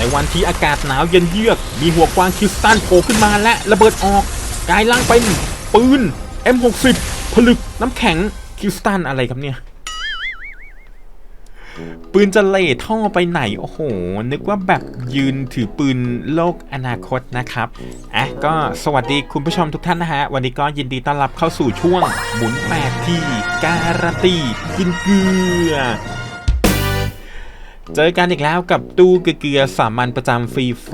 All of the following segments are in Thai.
ในวันที่อากาศหนาวเย็นเยือก มีหัวกวางคิสตัลโผล่ขึ้นมาและระเบิดออกกลายร่างเป็นปืน M60 ผลึกน้ำแข็งคิสตัลอะไรครับเนี่ย ปืนจะเล่ท่อไปไหน โอ้โห นึกว่าแบบยืนถือปืนโลกอนาคตนะครับ อะ ก็สวัสดีคุณผู้ชมทุกท่านนะฮะ วันนี้ก็ยินดีต้อนรับเข้าสู่ช่วงหมุนแปดที่การันตีกินเกลือ เจอกันอีกแล้วกับตู้เกลือสามัญประจำฟรีไฟ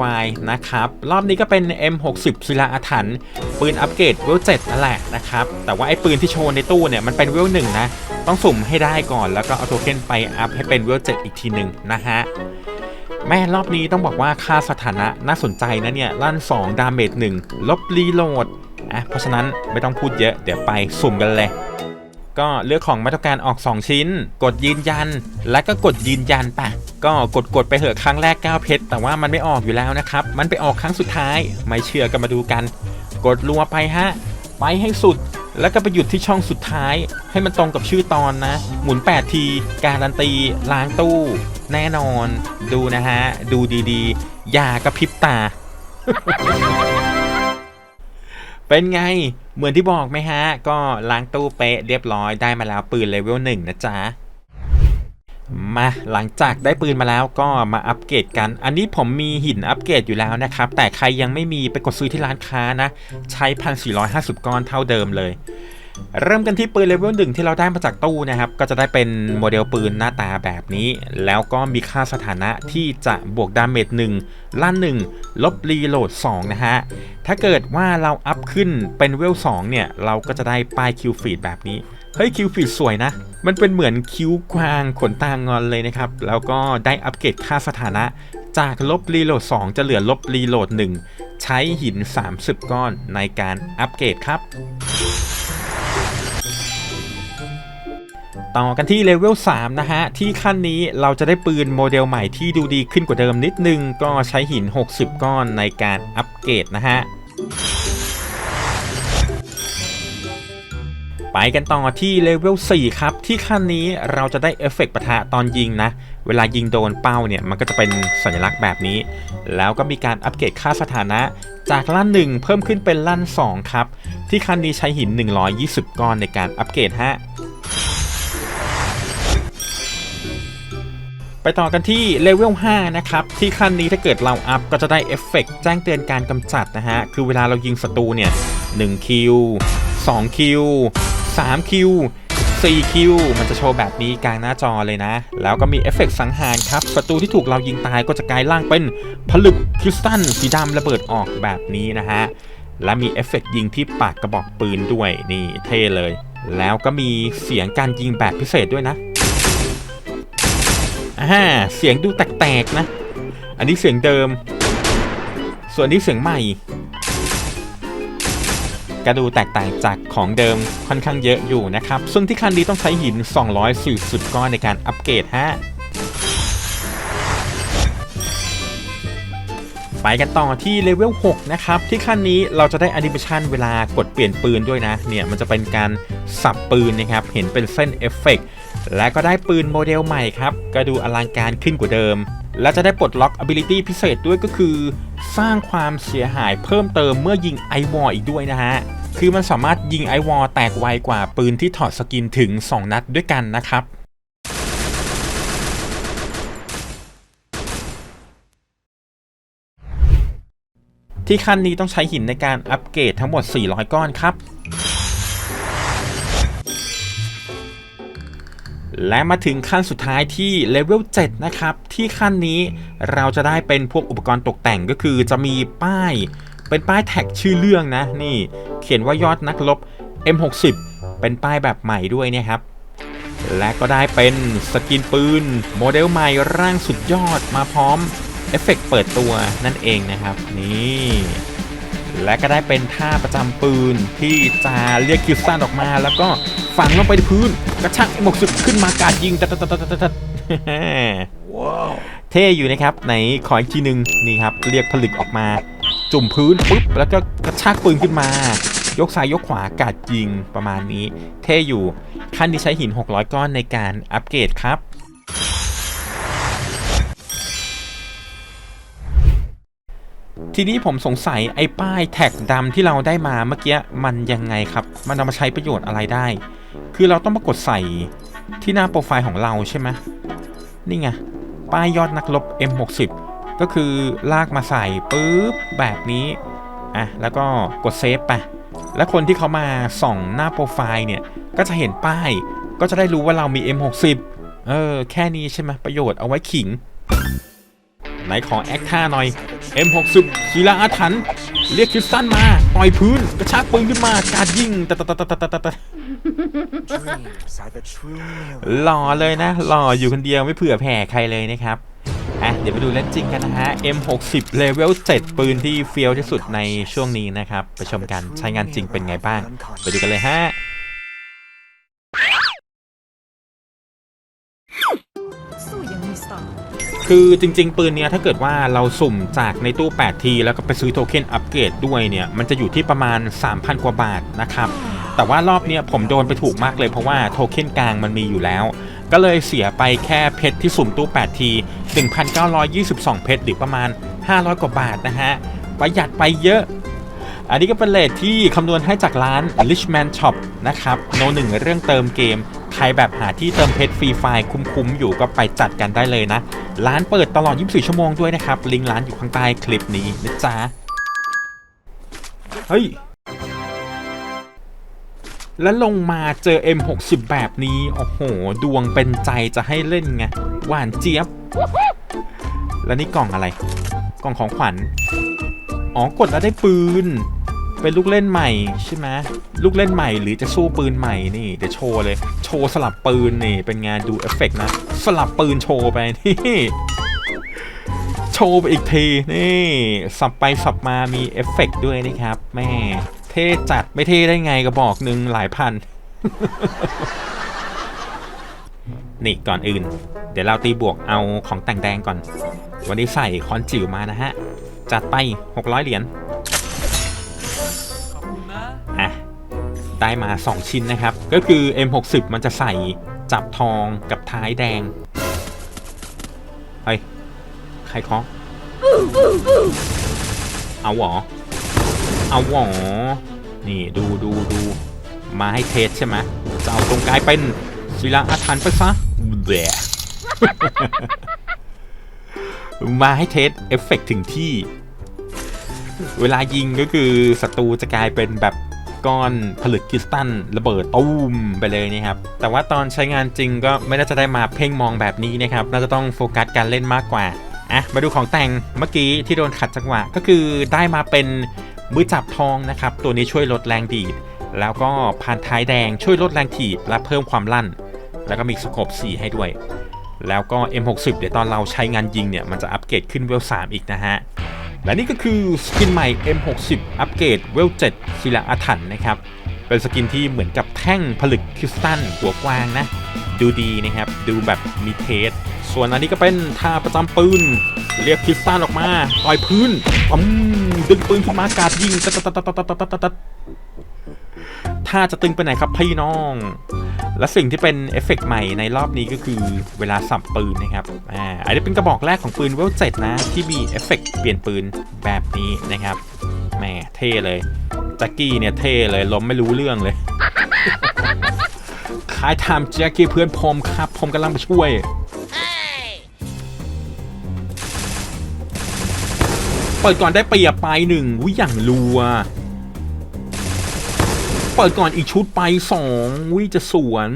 นะครับ รอบนี้ก็เป็น M60 ศิลาอาถรรพ์ปืนอัปเกรดเวล7นั่นแหละนะครับ แต่ว่าไอ้ปืนที่โชว์ในตู้เนี่ย มันเป็นเวลหนึ่งนะ ต้องสุ่มให้ได้ก่อนแล้วก็เอาโทเค็นไปอัพให้เป็นเวล7อีกทีหนึ่งนะฮะ แม่รอบนี้ต้องบอกว่าค่าสถานะน่าสนใจนะเนี่ยลั่น 2 ดาเมจ1ลบรีโหลดอะเพราะฉะนั้นไม่ต้องพูดเยอะเดี๋ยวไปสุ่มกันเลย ก็เลือกของมาตรการออก 2 ชิ้น กดยืนยัน แล้วก็กดยืนยันปะก็กดกดไปเหอะครั้งแรก9เพชรแต่ว่ามันไม่ออกอยู่แล้วนะครับ มันไปออกครั้งสุดท้าย ไม่เชื่อก็มาดูกัน กดรัวไปฮะ ไปให้สุด แล้วก็ไปหยุดที่ช่องสุดท้าย ให้มันตรงกับชื่อตอนนะ หมุน 8 ที การันตี ล้างตู้ แน่นอน ดูนะฮะ ดูดีๆ อย่ากระพริบตา เป็นไง เหมือนที่บอกไหมฮะ ก็ล้างตู้เป๊ะเรียบร้อยได้มาแล้วปืนเลเวลหนึ่งนะจ๊ะมาหลังจากได้ปืนมาแล้วก็มาอัปเกรดกัน อันนี้ผมมีหินอัปเกรดอยู่แล้วนะครับ แต่ใครยังไม่มีไปกดซื้อที่ร้านค้านะ ใช้ 1,450 ก้อนเท่าเดิมเลย เริ่มกันที่ปืนเลเวลหนึ่งที่เราได้มาจากตู้นะครับ ก็จะได้เป็นโมเดลปืนหน้าตาแบบนี้ แล้วก็มีค่าสถานะที่จะบวกดาเมจ1ลั่น1 ลบรีโหลด 2 นะฮะ ถ้าเกิดว่าเราอัพขึ้นเป็นเวล 2 เนี่ย เราก็จะได้ป้ายคิวฟีดแบบนี้ เฮ้ยคิวฟีดสวยนะ มันเป็นเหมือนคิ้วกวางขนตางอนเลยนะครับ แล้วก็ได้อัปเกรดค่าสถานะจากลบรีโหลด 2 จะเหลือลบรีโหลด 1 ใช้หิน 30 ก้อนในการอัปเกรดครับ ต่อกันที่เลเวล3นะฮะ ที่ขั้นนี้เราจะได้ปืนโมเดลใหม่ที่ดูดีขึ้นกว่าเดิมนิดนึง ก็ใช้หิน 60 ก้อนในการอัปเกรดนะฮะไปกันต่อที่เลเวล4ครับ ที่ขั้นนี้เราจะได้เอฟเฟกต์ปะทะตอนยิงนะ เวลายิงโดนเป้าเนี่ย มันก็จะเป็นสัญลักษณ์แบบนี้ แล้วก็มีการอัปเกรดค่าสถานะ จากลั่น 1 เพิ่มขึ้นเป็นลั่น 2 ครับ ที่ขั้นนี้ใช้หิน 120 ก้อนในการอัปเกรดฮะ ไปต่อกันที่เลเวล 5 นะครับ ที่ขั้นนี้ถ้าเกิดเราอัพก็จะได้เอฟเฟกต์แจ้งเตือนการกำจัดนะฮะ คือเวลาเรายิงศัตรูเนี่ย1คิว2คิว3คิว4คิวมันจะโชว์แบบนี้กลางหน้าจอเลยนะ แล้วก็มีเอฟเฟกต์สังหารครับศัตรูที่ถูกเรายิงตายก็จะกลายร่างเป็นผลึกคริสตัลสีดำระเบิดออกแบบนี้นะฮะ และมีเอฟเฟกต์ยิงที่ปากกระบอกปืนด้วยนี่เท่เลย แล้วก็มีเสียงการยิงแบบพิเศษด้วยนะ อ่าเสียงดูแตกๆนะ อันนี้เสียงเดิม ส่วนนี้เสียงใหม่ก็ดูแตกต่างจากของเดิมค่อนข้างเยอะอยู่นะครับ ซึ่งที่คันนี้ต้องใช้หิน 240 ก้อนในการอัปเกรดฮะ ไปกันต่อที่เลเวล 6 นะครับ ที่ขั้นนี้เราจะได้อนิเมชันเวลากดเปลี่ยนปืนด้วยนะ เนี่ยมันจะเป็นการสับปืนนะครับ เห็นเป็นเส้นเอฟเฟกต์ และก็ได้ปืนโมเดลใหม่ครับ ก็ดูอลังการขึ้นกว่าเดิม และจะได้ปลดล็อก ability พิเศษด้วยก็คือ สร้างความเสียหายเพิ่มเติมเมื่อยิงไอวอลอีกด้วยนะฮะ คือมันสามารถยิงไอวอลแตกไวกว่าปืนที่ถอดสกินถึง 2 นัดด้วยกันนะครับที่ขั้นนี้ต้องใช้หินในการอัปเกรดทั้งหมด 400 ก้อนครับ และมาถึงขั้นสุดท้ายที่เลเวล7นะครับ ที่ขั้นนี้เราจะได้เป็นพวกอุปกรณ์ตกแต่งก็คือจะมีป้าย เป็นป้ายแท็กชื่อเรื่องนะ นี่ เขียนว่ายอดนักรบ M60 เป็นป้ายแบบใหม่ด้วยเนี่ยครับ และก็ได้เป็นสกินปืน โมเดลใหม่ร่างสุดยอดมาพร้อมเอฟเฟกต์เปิดตัวนั่นเองนะครับ นี่ และก็ได้เป็นท่าประจำปืนที่จะเรียกคิวสตันออกมา แล้วก็ฝังลงไปที่พื้น กระชักหมกสึกขึ้นมากราดยิงตัดตัดตัดตัดตัดว้าวเท่อยู่นะครับไหนขออีกทีหนึ่งนี่ครับ เรียกผลึกออกมา จุ่มพื้นปุ๊บแล้วก็กระชากปืนขึ้นมา ยกซ้ายยกขวากาดยิงประมาณนี้ เท่อยู่ขั้นที่ใช้หิน 600 ก้อนในการอัปเกรดครับ ทีนี้ผมสงสัยไอ้ป้ายแท็กดำที่เราได้มาเมื่อกี้มันยังไงครับ มันเอามาใช้ประโยชน์อะไรได้ คือเราต้องมากดใส่ที่หน้าโปรไฟล์ของเราใช่ไหมนี่ไง ป้ายยอดนักรบ M60 ก็คือลากมาใส่ปุ๊บแบบนี้ อะ แล้วก็กดเซฟไป แล้วคนที่เขามาส่องหน้าโปรไฟล์เนี่ย ก็จะเห็นป้าย ก็จะได้รู้ว่าเรามี M60 เออ แค่นี้ใช่ไหมประโยชน์เอาไว้ขิง ไหนขอแอคท่าหน่อย M60 ศิลาอาถรรพ์เรียกคริสตันมา ต่อยพื้น กระชากปืนขึ้นมา การยิงตะตะตะตะตะตะหล่อเลยนะ หล่ออยู่คนเดียวไม่เผื่อแผ่ใครเลยนะครับอะเดี๋ยวไปดูเล่นจริงกันนะฮะ M60 Level 7 ปืนที่เฟี้ยวที่สุดในช่วงนี้นะครับ ไปชมกันใช้งานจริงเป็นไงบ้าง ไปดูกันเลยฮะ คือจริง ๆ ปืนเนี้ยถ้าเกิดว่าเราสุ่มจากในตู้ 8 ที แล้วก็ไปซื้อโทเค็นอัปเกรดด้วยเนี่ยมันจะอยู่ที่ประมาณ 3,000 กว่าบาทนะครับแต่ว่ารอบเนี้ยผมโดนไปถูกมากเลยเพราะว่าโทเค็นกลางมันมีอยู่แล้ว ก็เลยเสียไปแค่เพชรที่สุ่มตู้ 8 ที 1,922 เพชรหรือประมาณ 500 กว่าบาทนะฮะประหยัดไปเยอะ อันนี้ก็เป็นเลทที่คำนวณให้จากร้าน Richman Shop นะครับโนหนึ่งเรื่องเติมเกม ใครแบบหาที่เติมเพชรฟรีไฟล์คุ้มๆอยู่ก็ไปจัดกันได้เลยนะ ร้านเปิดตลอด 24 ชั่วโมงด้วยนะครับ ลิงก์ร้านอยู่ข้างใต้คลิปนี้นะจ๊ะ เฮ้ย แล้วลงมาเจอ M60 แบบนี้ โอ้โห ดวงเป็นใจจะให้เล่นไง หวานเจี๊ยบ แล้วนี่กล่องอะไร กล่องของขวัญ อ๋อ กดแล้วได้ปืน เป็นลูกเล่นใหม่ใช่ไหมลูกเล่นใหม่หรือจะสู้ปืนใหม่นี่เดี๋ยวโชว์เลย โชว์สลับปืนนี่ เป็นงานดูเอฟเฟกต์นะ สลับปืนโชว์ไปนี่โชว์ไปอีกทีนี่สับไปสับมามีเอฟเฟกต์ด้วยนะครับแม่เท่จัดไม่เท่ได้ไงกระบอกหนึ่งหลายพัน นี่ก่อนอื่น เดี๋ยวเราตีบวกเอาของแต่งแดงก่อน วันนี้ใส่คอนจิ๋วมานะฮะ จัดไป 600 เหรียญ ได้มา 2 ชิ้นนะครับ ก็คือ M60 มันจะใส่จับทองกับท้ายแดง เฮ้ย ใครเคาะเอาหรอ เอาหรอ นี่ดูดูดูมาให้เทสใช่ไหมจะเอาตรงกลายเป็นศิลาอาถรรพ์ไปซะแบะมาให้เทสเอฟเฟกต์ถึงที่ เวลายิงก็คือศัตรูจะกลายเป็นแบบ ก้อนผลึกคริสตัลระเบิดตูมไปเลยนะครับ แต่ว่าตอนใช้งานจริงก็ไม่น่าจะได้มาเพ่งมองแบบนี้นะครับ น่าจะต้องโฟกัสการเล่นมากกว่า อะ มาดูของแต่งเมื่อกี้ที่โดนขัดจังหวะก็คือได้มาเป็นมือจับทองนะครับ ตัวนี้ช่วยลดแรงดีด แล้วก็พานท้ายแดงช่วยลดแรงถีบและเพิ่มความลั่น แล้วก็มีสโคป4ให้ด้วย แล้วก็ M60 เดี๋ยวตอนเราใช้งานยิงเนี่ยมันจะอัปเกรดขึ้นเวล3อีกนะฮะ และนี่ก็คือสกินใหม่ M60 อัปเกรดเวล7ศิลาอาถรรพ์นะครับ เป็นสกินที่เหมือนกับแท่งผลึกคริสตัลหัวกว้างนะ ดูดีนะครับ ดูแบบมีเทส ส่วนอันนี้ก็เป็นท่าประจำปืน เรียกคริสตัลออกมา ต่อยพื้นปั๊มดึงปืนขึ้นมากาดยิงตัดตัดตัดตัดตัดตัด ถ้าจะตึงไปไหนครับพี่น้อง และสิ่งที่เป็นเอฟเฟกต์ใหม่ในรอบนี้ก็คือเวลาสับปืนนะครับ อ่า อันนี้เป็นกระบอกแรกของปืนเวลเจ็ดนะ ที่มีเอฟเฟกต์เปลี่ยนปืนแบบนี้นะครับแหมเท่เลยแจ็คกี้เนี่ยเท่เลยล้มไม่รู้เรื่องเลยขายทำแจ็คกี้เพื่อนผมครับผมกำลังไปช่วยเปิดก่อนได้เปรียบไปหนึ่งวิอย่างรัว เปิดก่อนอีกชุดไปสองวิจะสวน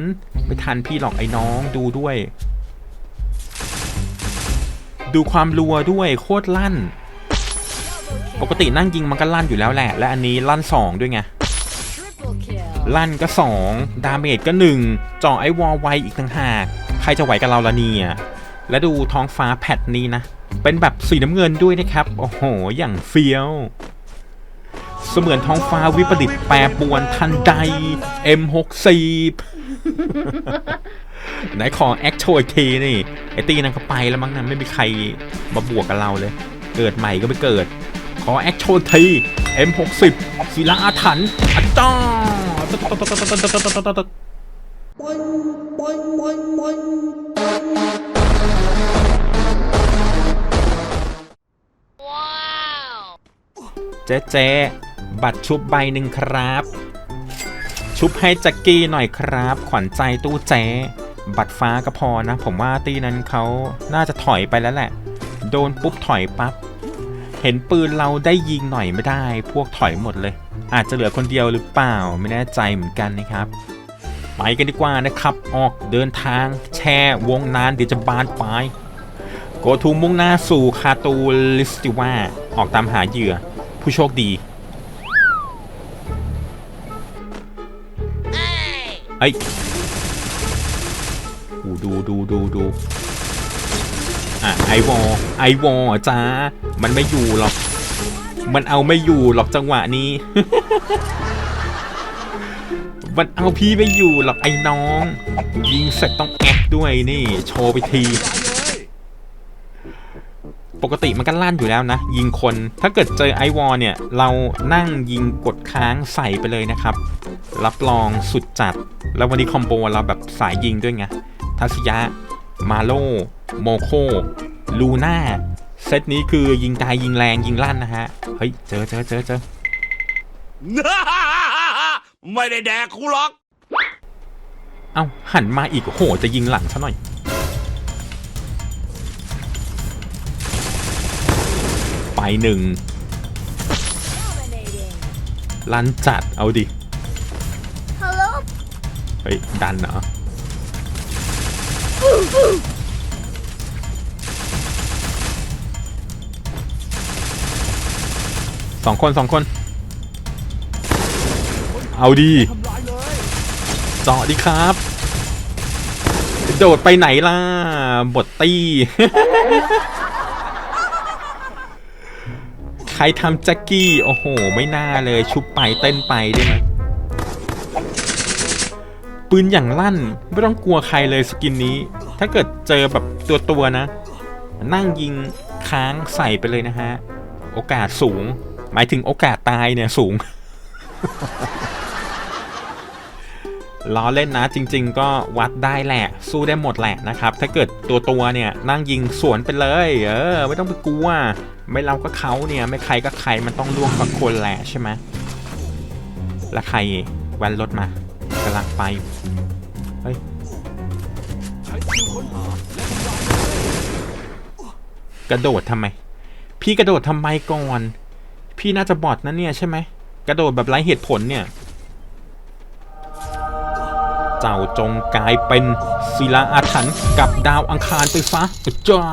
ไม่ทันพี่หรอกไอ้น้องดูด้วย ดูความรัวด้วยโคตรลั่น ปกตินั่งยิงมันก็ลั่นอยู่แล้วแหละ และอันนี้ลั่นสองด้วยไงลั่นก็2ดาเมจก็1จ่อไอวอลไวอีกต่างหากใครจะไหวกับเราละเนี่ยและดูท้องฟ้าแพทนี้นะ เป็นแบบสีน้ำเงินด้วยนะครับ โอ้โห อย่างเฟี้ยว เสมือนท้องฟ้าวิปริตแปรปรวนทันใด M60 ไหนขอแอคโชว์อีกทีนี่ ไอตีนั่นเขาไปแล้วมั้งนะไม่มีใครมาบวกกับเราเลย เกิดใหม่ก็ไม่เกิด ขอแอคโชว์ที M60 ศิลาอาถรรพ์อัจจ้าว้าวจ๊เจ๊ บัตรชุบใบหนึ่งครับ ชุบให้จ็กกี้หน่อยครับ ขวัญใจตู้เจ๊บัตรฟ้าก็พอนะ ผมว่าตีนั้นเขาน่าจะถอยไปแล้วแหละ โดนปุ๊บถอยปั๊บเห็นปืนเราได้ยิงหน่อยไม่ได้ พวกถอยหมดเลย อาจจะเหลือคนเดียวหรือเปล่าไม่แน่ใจเหมือนกันนะครับ ไปกันดีกว่านะครับ ออกเดินทางแช่วงนานเดี๋ยวจะบานปลายโกทูมุ่งหน้าสู่คาตูลิสติว่าออกตามหาเหยื่อ ผู้โชคดี เอ้ยดูดูดูดูดูอะไอวอไอวอจ้า มันไม่อยู่หรอก มันเอาไม่อยู่หรอกจังหวะนี้ มันเอาพี่ไม่อยู่หรอกไอ้น้อง ยิงเสร็จต้องแอคด้วยนี่ โชว์ไปที ปกติมันก็ลั่นอยู่แล้วนะ ยิงคน ถ้าเกิดเจอไอวอลเนี่ย เรานั่งยิงกดค้างใส่ไปเลยนะครับ รับรองสุดจัด แล้ววันนี้คอมโบเราแบบสายยิงด้วยไงทัศยะ มาโลโมโค ลูน่า เซตนี้คือยิงไกลยิงแรงยิงลั่นนะฮะ เฮ้ย เจอเจอเจอเจอไม่ได้แดกกูหรอก เอ้าหันมาอีกโหจะยิงหลังซะหน่อย หนึ่ง Dominating. ลั่นจัดเอาดิ Hello? เฮ้ย ดันเหรอสองคนสองคน เอาดีเจาะดีครับ โดดไปไหนล่ะ บทตี้ใค รทำแจ็กกี้ โอ้โห ไม่น่าเลยชุบไปเต้นไปได้ไหมปืนอย่างลั่น ไม่ต้องกลัวใครเลยสกินนี้ ถ้าเกิดเจอแบบตัวตัวนะ นั่งยิงค้างใส่ไปเลยนะฮะ โอกาสสูง หมายถึงโอกาสตายเนี่ยสูง ล้อเล่นนะจริง ๆ ก็วัดได้แหละ สู้ได้หมดแหละนะครับ ถ้าเกิดตัวตัวๆเนี่ยนั่งยิงสวนไปเลย เออ ไม่ต้องไปกลัว ไม่เราก็เขาเนี่ย ไม่ใครก็ใครมันต้องล่วงสักคนแหละใช่ไหมแล้วใครแวนรถมากำลังไปเฮ้ยกระโดดทำไม พี่กระโดดทำไมก่อน พี่น่าจะบอดนะเนี่ยใช่ไหมกระโดดแบบไร้เหตุผลเนี่ย เจ้าจงกลายเป็นศิลาอาถรรพ์กับดาวอังคารไปซะจ้า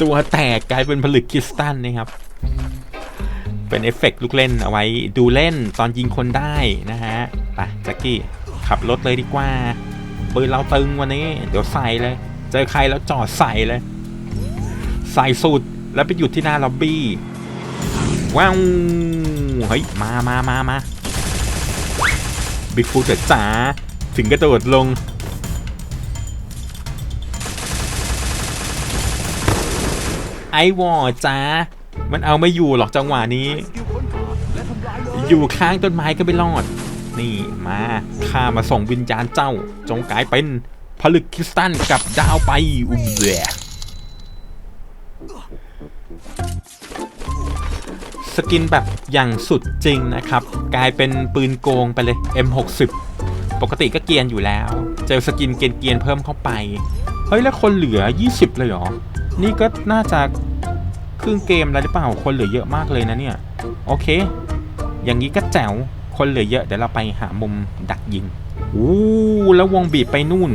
ตัวแตกกลายเป็นผลึกคริสตัลนะครับ เป็นเอฟเฟกต์ลูกเล่นเอาไว้ดูเล่นตอนยิงคนได้นะฮะไปแจ็คกี้ขับรถเลยดีกว่าปืนเราตึงวันนี้ เดี๋ยวใส่เลย เจอใครแล้วจอดใส่เลย ใส่สุดแล้วไปหยุดที่หน้าล็อบบี้ว้าวเฮ้ยมามามามา บิ๊กฟูดจ๋าถึงกระโดดลง ไอวอจ้า มันเอาไม่อยู่หรอกจังหวะนี้ อยู่ข้างต้นไม้ก็ไม่รอด นี่มาข้ามาส่งวิญญาณเจ้า จงกลายเป็นผลึกคริสตัลกับดาวไปอุ้มแห สกินแบบอย่างสุดจริงนะครับ กลายเป็นปืนโกงไปเลย M60 ปกติก็เกียนอยู่แล้ว เจอสกินเกียนเพิ่มเข้าไป เฮ้ย แล้วคนเหลือ 20 เลยเหรอ นี่ก็น่าจะครึ่งเกมแล้วหรือเปล่า คนเหลือเยอะมากเลยนะเนี่ย โอเค อย่างนี้ก็แจ๋ว คนเหลือเยอะ เดี๋ยวเราไปหามุมดักยิง อู้แล้ววงบีบไปนู่น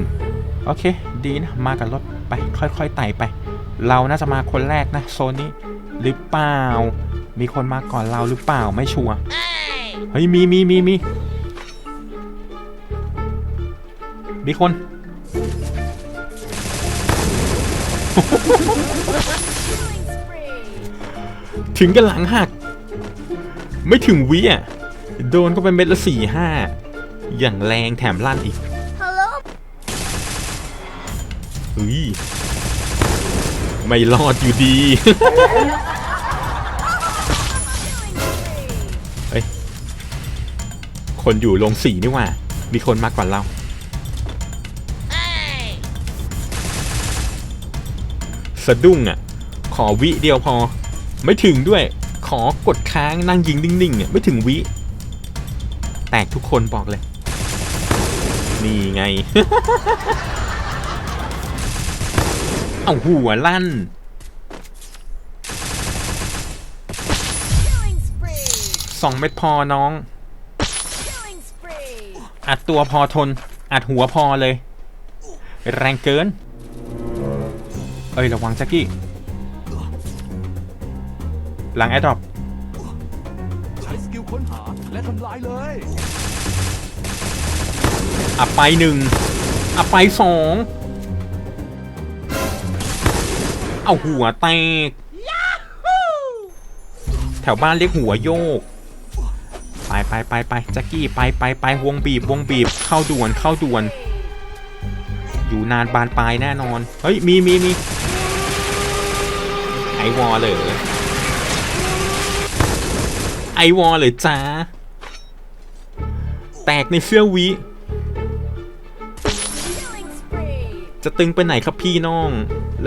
โอเค ดีนะ มากับรถไป ค่อยๆไต่ไป เราน่าจะมาคนแรกนะโซนนี้หรือเปล่า มีคนมาก่อนเราหรือเปล่าไม่ชัวร์เฮ้ยมีมีมีมีมีคน ถึงกันหลังหัก ไม่ถึงวิอะ โดนก็เป็นเม็ดละสี่ห้า อย่างแรงแถมลั่นอีก Hello? เฮ้ย ไม่รอดอยู่ดี คนอยู่ลงสี่นี่ว่า มีคนมากกว่าเรา สะดุ้งอะ ขอวิเดียวพอ ไม่ถึงด้วย ขอกดค้างนั่งยิงนิ่งๆเนี่ยไม่ถึงวิ แตกทุกคนบอกเลย นี่ไง เอาหัวลั่นสองเม็ดพอน้อง อัดตัวพอทน อัดหัวพอเลย แรงเกิน เอ้ย ระวังแจ็กกี้ หลังแอดดอปใช้สกิลค้นหาและทำลายเลยอับไปหนึ่งอับไปสองเอาหัวแตก แถวบ้านเรียกหัวโยก ไปไปไปไปแจ็กกี้ไปไปไปวงบีบวงบีบเข้าด่วนเข้าด่วน อยู่นานบานปลายแน่นอน เฮ้ย มีมีมีไอวอลเลยไอวอลเลยจ้า แตกในเสื้อวิ จะตึงไปไหนครับพี่น้อง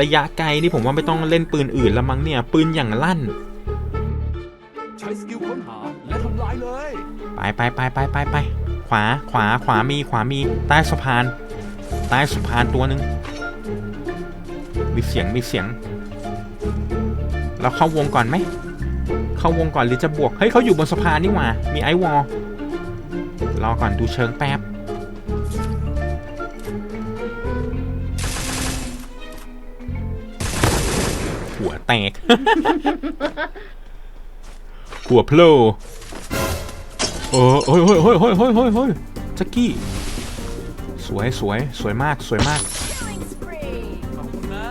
ระยะไกลนี่ผมว่าไม่ต้องเล่นปืนอื่นละมั้งเนี่ย ปืนอย่างลั่น ไปไปไปไปไปไปขวาขวาขวามีขวามีใต้สะพานใต้สะพานตัวหนึ่งมีเสียงมีเสียง เราเข้าวงก่อนไหมเข้าวงก่อนหรือจะบวกเฮ้ยเขาอยู่บนสะพานนี่หว่ามีไอวอลรอก่อนดูเชิงแป๊บหัวแตก หัวโผล่ โอ้โอ้ยโอ้ยโอ้ยโอ้ยโอ้ยโอ้ยโอ้ยแจ็กกี้ สวยสวยสวยมากสวยมาก Killing spree! ขอบคุณนะ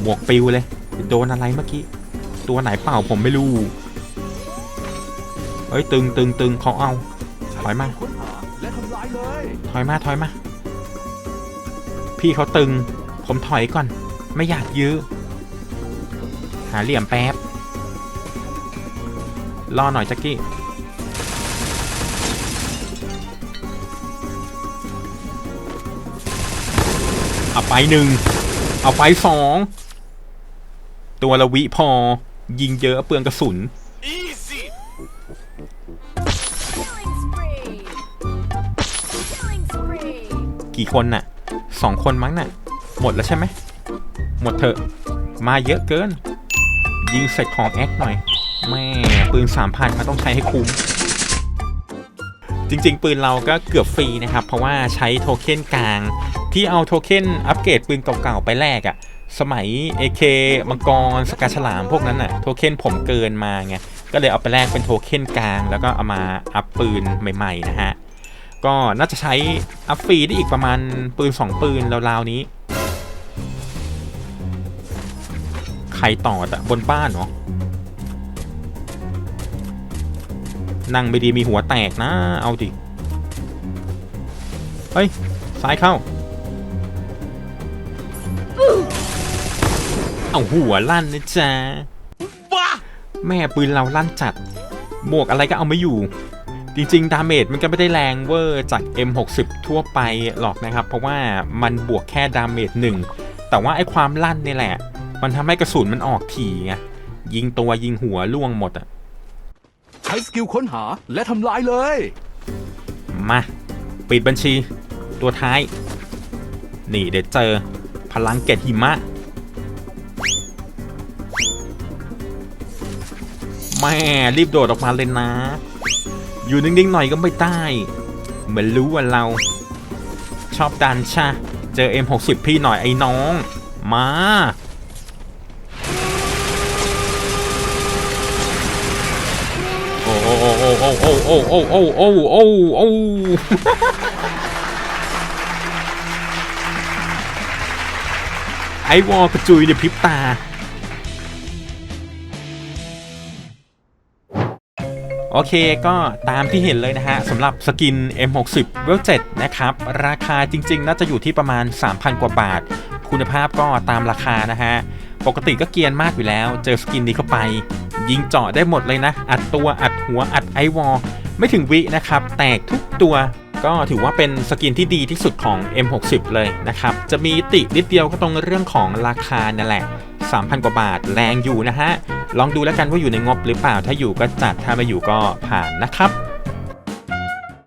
หมวกปิวเลย โดนอะไรเมื่อกี้ ตัวไหนเปล่าผมไม่รู้ เฮ้ยตึงตึงตึงเขาเอาใช้ถอยมาสกิลค้นหาและทำลายเลยถอยมาถอยมา พี่เขาตึง ผมถอยก่อน ไม่อยากยื้อ หาเหลี่ยมแป๊บ รอหน่อยแจ็กกี้เอาไปหนึ่งเอาไปสองตัวละวิพอ ยิงเยอะเปลืองกระสุน Killing spree! Killing spree! กี่คนน่ะสองคนมั้งน่ะ หมดแล้วใช่ไหม หมดเถอะ มาเยอะเกิน ยิงเสร็จของแอคหน่อย แม่ ปืน 3,000มันต้องใช้ให้คุ้ม จริง ๆ ปืนเราก็เกือบฟรีนะครับ เพราะว่าใช้โทเค็นกลาง ที่เอาโทเค็นอัปเกรดปืนเก่าๆไปแลกอะ่ะสมัย AK มังกรสกาฉลามพวกนั้นอะ่ะโทเค็นผมเกินมาไงก็เลยเอาไปแลกเป็นโทเค็นกลาง แล้วก็เอามาอัพปืนใหม่ๆนะฮะก็น่าจะใช้อัพฟรีได้อีกประมาณปืน 2 ปืนราวๆนี้ ใครต่ออะบนบ้านเหรอ นั่งไม่ดีมีหัวแตกนะ เอาดิ เฮ้ย ซ้ายเข้า เอาหัวลั่นนะจ๊ะแม่ปืนเราลั่นจัด หมวกอะไรก็เอาไม่อยู่ จริงๆ ดาเมจมันก็ไม่ได้แรงเวอร์จาก M60 ทั่วไปหรอกนะครับ เพราะว่ามันบวกแค่ดาเมจหนึ่ง แต่ว่าไอ้ความลั่นนี่แหละ มันทำให้กระสุนมันออกถี่ไง ยิงตัวยิงหัวล่วงหมดอะ ช้สกิลค้นหาและทำลายเลย มา ปิดบัญชี ตัวท้าย นี่เดี๋ยวเจอ พลังเกตหิมะ แม่รีบโดดออกมาเลยนะ อยู่นิ่งๆหน่อยก็ไม่ได้ เหมือนรู้ว่าเรา ชอบดันชะ เจอ M60 พี่หน่อยไอ้น้อง มา โอ้โอ้โอ้โอ้โอ้โอ้โอ้โอ้โอ้โอ้ไอวอลกระจุยในพริบตา โอเคก็ตามที่เห็นเลยนะฮะสำหรับสกิน M60 เวล7นะครับ ราคาจริงๆ น่าจะอยู่ที่ประมาณ 3,000 กว่าบาท คุณภาพก็ตามราคานะฮะ ปกติก็เกียนมากอยู่แล้ว เจอสกินนี้เข้าไป ยิงเจาะได้หมดเลยนะ อัดตัวอัดหัวอัดไอวอลไม่ถึงวินะครับ แตกทุกตัวก็ถือว่าเป็นสกินที่ดีที่สุดของ M60 เลยนะครับ จะมีตินิดเดียวก็ตรงเรื่องของราคานั่นแหละ 3,000 กว่าบาทแรงอยู่นะฮะ ลองดูแล้วกันว่าอยู่ในงบหรือเปล่าถ้าอยู่ก็จัดถ้าไม่อยู่ก็ผ่านนะครับ